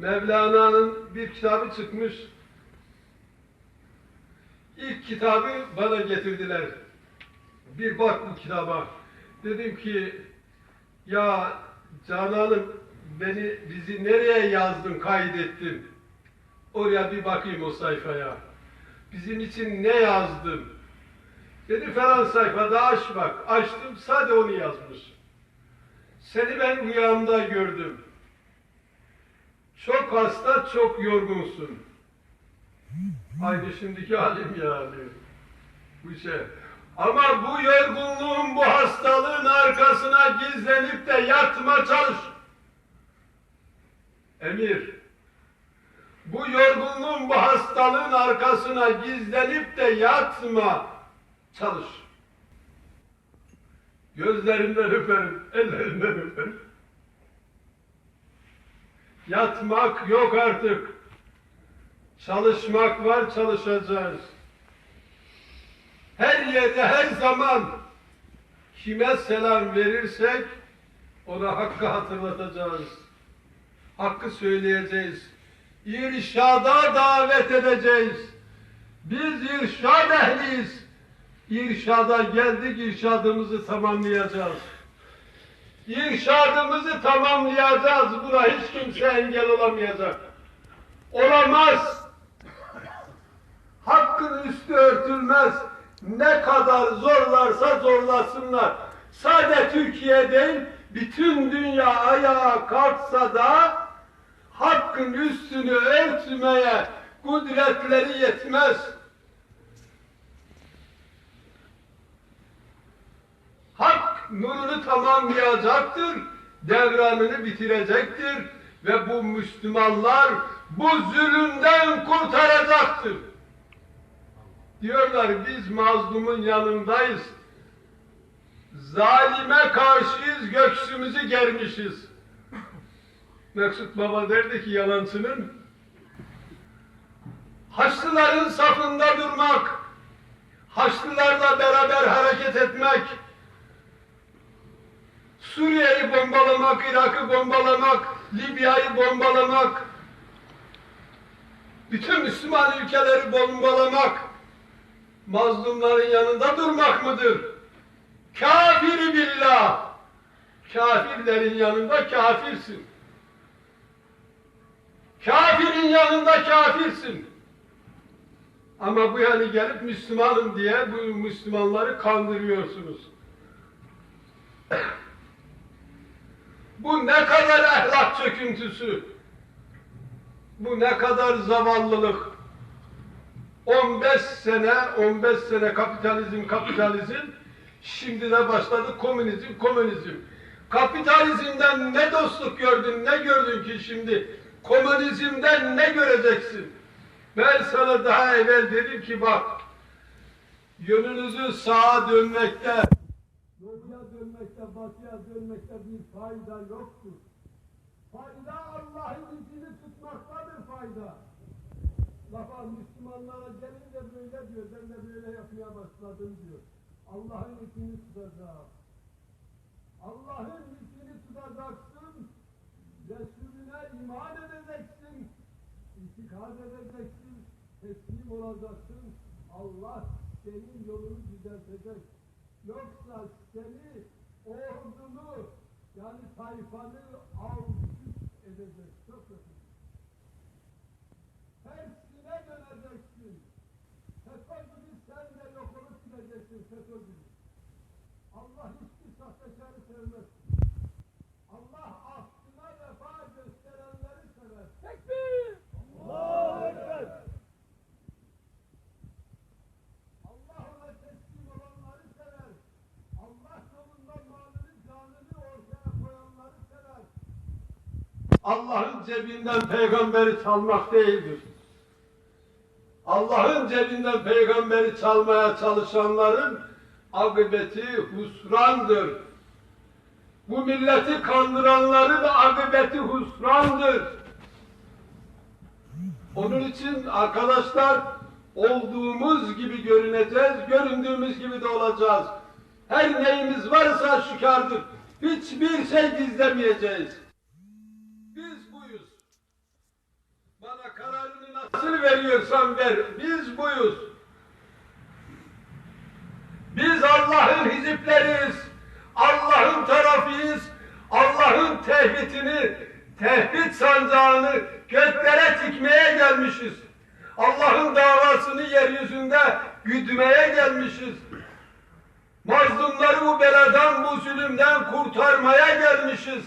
Mevlana'nın bir kitabı çıkmış. İlk kitabı bana getirdiler. Bir bak bu kitaba. Dedim ki ya Canan'ım beni bizi nereye yazdın, kaydettin? Oraya bir bakayım o sayfaya. Bizim için ne yazdın? Dedi falan sayfada aç bak. Açtım sadece onu yazmış. Seni ben rüyamda gördüm. Çok hasta, çok yorgunsun. Aynı şimdiki halim yani. Bu şey. Ama bu yorgunluğun, bu hastalığın arkasına gizlenip de yatma çalış. Emir, bu yorgunluğun, bu hastalığın arkasına gizlenip de yatma çalış. Gözlerinden öperim, ellerinden öperim. Yatmak yok artık. Çalışmak var, çalışacağız. Her yerde, her zaman kime selam verirsek ona hakkı hatırlatacağız. Hakkı söyleyeceğiz. İrşada davet edeceğiz. Biz irşad ehliyiz. İrşada geldik, irşadımızı tamamlayacağız. İrşadımızı tamamlayacağız. Buna hiç kimse engel olamayacak. Olamaz. Hakkın üstü örtülmez. Ne kadar zorlarsa zorlasınlar. Sadece Türkiye değil, bütün dünya ayağa kalksa da hakkın üstünü örtmeye kudretleri yetmez. Nurunu tamamlayacaktır, devranını bitirecektir ve bu Müslümanlar bu zulümden kurtaracaktır. Diyorlar biz mazlumun yanındayız. Zalime karşıyız, göksümüzü germişiz. Meksut Baba derdi ki yalancının Haçlıların safında durmak, Haçlılarla beraber hareket etmek, Suriye'yi bombalamak, Irak'ı bombalamak, Libya'yı bombalamak, bütün Müslüman ülkeleri bombalamak, mazlumların yanında durmak mıdır? Kafiri billah! Kafirlerin yanında kafirsin. Kafirin yanında kafirsin. Ama bu yani gelip Müslümanım diye bu Müslümanları kandırıyorsunuz. Bu ne kadar ahlak çöküntüsü. Bu ne kadar zavallılık. 15 sene, 15 sene kapitalizm, kapitalizm. Şimdi de başladı komünizm, komünizm. Kapitalizmden ne dostluk gördün, ne gördün ki şimdi? Komünizmden ne göreceksin? Ben sana daha evvel dedim ki bak, yönünüzü sağa dönmekte, dönmekte, batıya dönmekte bir fayda yoktur. Fayda Allah'ın izini tutmaktadır fayda. Lafa Müslümanlara gelince böyle diyor, ben de böyle yapmaya başladım diyor. Allah'ın ipini tutacağım. Allah'ın ipini tutacaksın. Resulüne iman edeceksin. İtikad edeceksin. Teslim olacaksın. Allah senin yolunu düzeltecek. Yoksa seni ordunu yani tayfanı alt üst edecek. Çok kötü. Tersine döneceksin. FETÖ sen de yok olup gideceksin FETÖ. Allah hiçbir sahtekarı sevmez. Allah'ın cebinden peygamberi çalmak değildir. Allah'ın cebinden peygamberi çalmaya çalışanların akıbeti husrandır. Bu milleti kandıranların akıbeti husrandır. Onun için arkadaşlar olduğumuz gibi görüneceğiz, göründüğümüz gibi de olacağız. Her neyimiz varsa şükardır. Hiçbir şey gizlemeyeceğiz. Biz buyuz. Veriyorsan ver. Biz buyuz. Biz Allah'ın hizipleriyiz. Allah'ın tarafıyız. Allah'ın tevhidini, tevhid sancağını göklere tikmeye gelmişiz. Allah'ın davasını yeryüzünde güdmeye gelmişiz. Mazlumları bu beladan, bu zulümden kurtarmaya gelmişiz.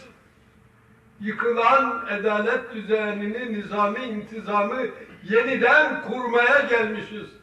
Yıkılan adalet düzenini, nizami intizamı yeniden kurmaya gelmişiz.